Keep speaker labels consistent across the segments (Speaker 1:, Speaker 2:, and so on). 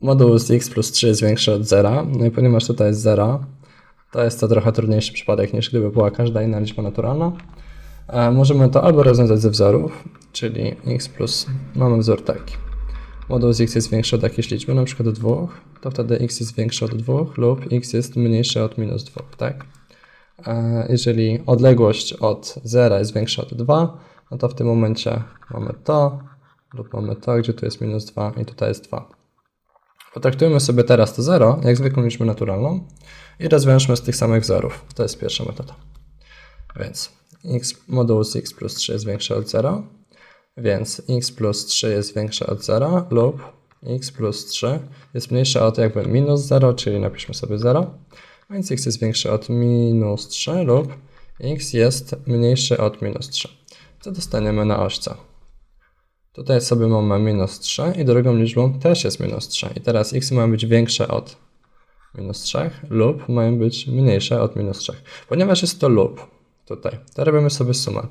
Speaker 1: moduł z x plus 3 jest większy od 0. No i ponieważ tutaj jest 0, to jest to trochę trudniejszy przypadek niż gdyby była każda inna liczba naturalna. E, możemy to albo rozwiązać ze wzorów, czyli x plus, mamy wzór taki. Moduł z x jest większy od jakiejś liczby, na przykład 2, to wtedy x jest większy od 2 lub x jest mniejszy od minus 2, tak? E, Jeżeli odległość od 0 jest większa od 2, no to w tym momencie mamy to lub mamy to, gdzie tu jest minus 2 i tutaj jest 2. Potraktujmy sobie teraz to 0 jak zwykłą liczbę naturalną i rozwiążmy z tych samych wzorów. To jest pierwsza metoda. Więc x moduł z x plus 3 jest większy od 0, więc x plus 3 jest większe od 0 lub x plus 3 jest mniejsze od jakby minus 0, czyli napiszmy sobie 0, więc x jest większe od minus 3 lub x jest mniejszy od minus 3. Co dostaniemy na ośce? Tutaj sobie mamy minus 3 i drugą liczbą też jest minus 3. I teraz x mają być większe od minus 3 lub mają być mniejsze od minus 3. Ponieważ jest to lub tutaj, to robimy sobie sumę.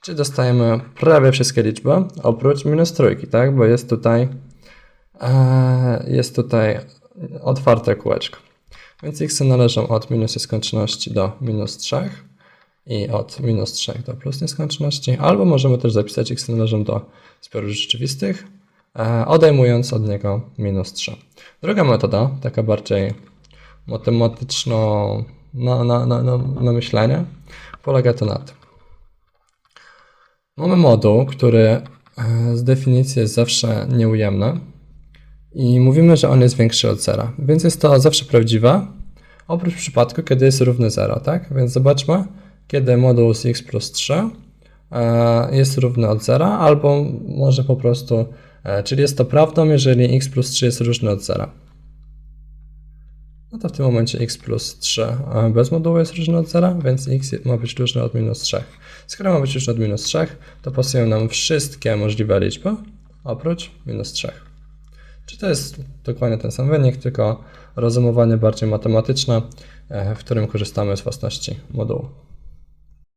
Speaker 1: Czyli dostajemy prawie wszystkie liczby oprócz minus trójki, tak? Bo jest tutaj e, jest tutaj otwarte kółeczko. Więc x należą od minus nieskończoności do minus 3 i od minus 3 do plus nieskończoności, albo możemy też zapisać x należą do zbiorów rzeczywistych, e, odejmując od niego minus 3. Druga metoda, taka bardziej matematyczno na, na, na, na, myślenie, polega to na tym. Mamy moduł, który e, z definicji jest zawsze nieujemny i mówimy, że on jest większy od zera, więc jest to zawsze prawdziwe, oprócz przypadku, kiedy jest równy 0, tak? Więc zobaczmy, kiedy moduł z x plus 3 e, jest równy od 0, albo może po prostu, e, czyli jest to prawdą, jeżeli x plus 3 jest różny od 0. No to w tym momencie x plus 3 e, bez modułu jest różny od 0, więc x ma być różny od minus 3. Skoro ma być różny od minus 3, to pasują nam wszystkie możliwe liczby, oprócz minus 3. Czy to jest dokładnie ten sam wynik, tylko rozumowanie bardziej matematyczne, w którym korzystamy z własności modułu.